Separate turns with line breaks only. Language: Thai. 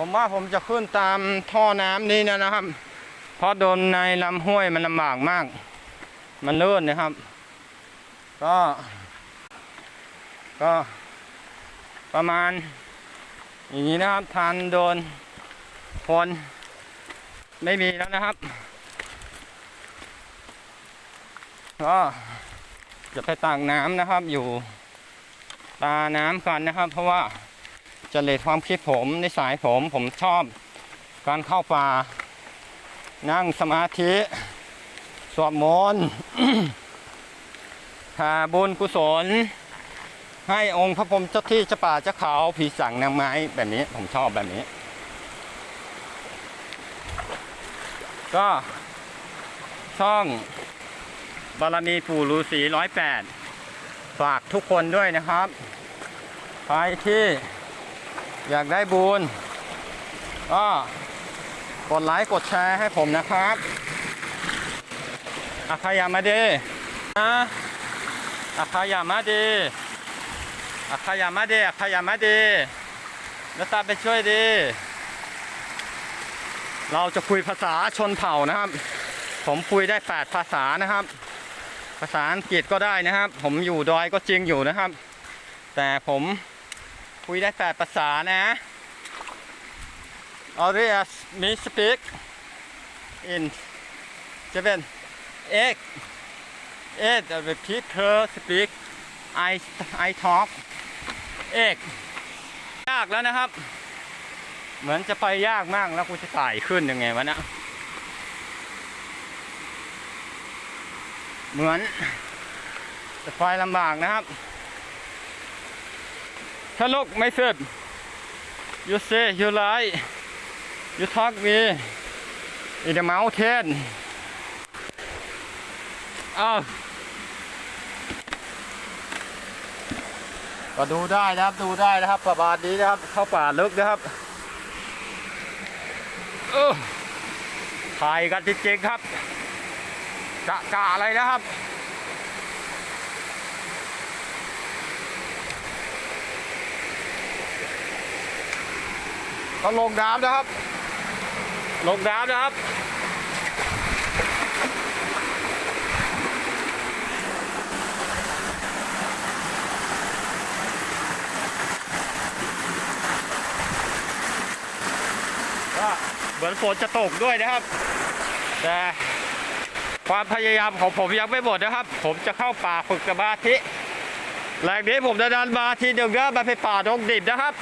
ผมว่าผมจะขึ้นตามท่อน้ำนี้นะนะครับ เพราะโดนในลำห้วยมันลำบากมาก มันลื่นนะครับ ก็ ก็ประมาณ อย่างนี้นะครับทานโดนคนไม่มีแล้วนะครับ ก็จะไปตักน้ำนะครับอยู่ตาน้ำกันนะครับ เพราะว่า จริตความคิดผมในสายผมผมชอบ การเข้าป่า นั่งสมาธิสวดมนต์หาบุญกุศล ให้องค์พระพรหมเจ้าที่เจ้าป่าเจ้าเขาผีสั่งนางไม้แบบนี้ผมชอบแบบนี้ ก็ช่องบารมีปู่ฤาษีร้อยแปดฝากทุกคนด้วยนะครับ ใครที่ อยากได้บุญก็กดไลค์กดแชร์ให้ผมนะครับอาคายามาเดนะอาคายามาเดอาคายามาเดอาคายามาดแล้วตามไปช่วยดี เราจะคุยภาษาชนเผ่านะครับ ผมคุยได้8ภาษานะครับ ภาษาอังกฤษก็ได้นะครับ ผมอยู่ดอยก็จริงอยู่นะครับ แต่ผม คุยได้8ภาษานะ Arias me speak in seven eight eight the people speak I I talk eight ยากแล้วนะครับ เหมือนจะไปยากมากแล้วกูจะไต่ขึ้นยังไงวะนะเหมือนจะไฟลำบากนะครับ ถ้าลูกไม่เสร็จ you say you like you talk me in the mountain อ้าวก็ดูได้นะครับดูได้นะครับ ประบาทนี้นะครับ เข้าป่าลึกนะครับเออถ่ายกันจริงๆครับกะกะอะไรนะครับ ก็ลงน้ำนะครับ ลงน้ำนะครับ ก็เหมือนฝนจะตกด้วยนะครับ แต่ความพยายามของผมยังไม่หมดนะครับ ผมจะเข้าป่าฝึกสมาธิแหล่งนี้ผมจะดินมาทีหนึ่งก็มาเป็นป่าดงดิบนะครับ